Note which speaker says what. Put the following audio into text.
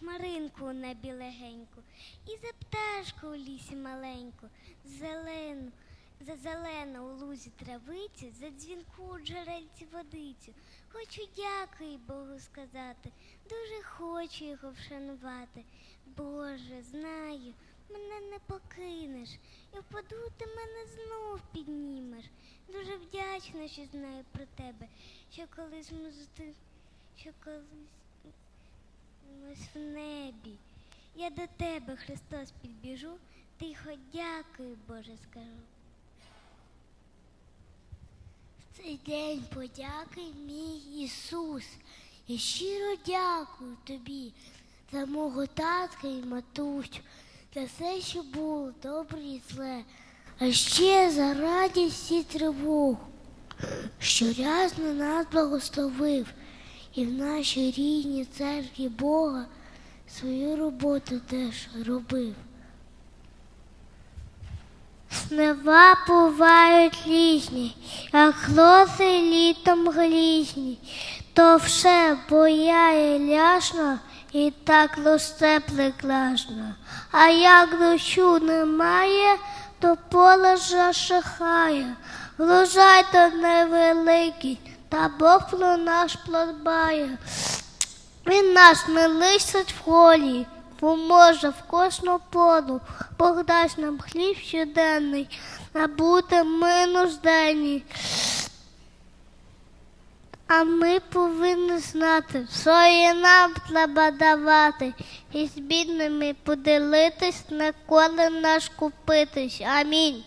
Speaker 1: хмаринку у небі легеньку, і за пташку у лісі маленьку, зелену, за зелену у лузі травицю, за дзвінку у джерельці водицю. Хочу дякую Богу сказати, дуже хочу його вшанувати. Боже, знаю, мене не покинеш, і впаду ти мене знов піднімеш. Дуже вдячна, що знаю про тебе, що колись ми зустрі... що колись в небі. Я до тебе, Христос, підбіжу, тихо дякую, Боже, скажу. В цей день подяки мій Ісус. Я щиро дякую тобі за мого татка і матусю, за все, що було добре і зле, а ще за радість і тривогу, що рясно нас благословив і в нашій рідній церкві Бога свою роботу теж робив. Снева бувають різні, як хлоси літом глізні, то все бояє ляшно і так лише приклажно. А як дощу немає, то поле зашихає. Врожай то невеликий, та Бог про наш подбає. Він нас не лишить в холі, поможе в кожну пору, Бог дасть нам хліб щоденний, набути ми нужденні. А ми повинні знати, що і нам треба давати, і з бідними поділитись, ніколи не скупитись. Амінь.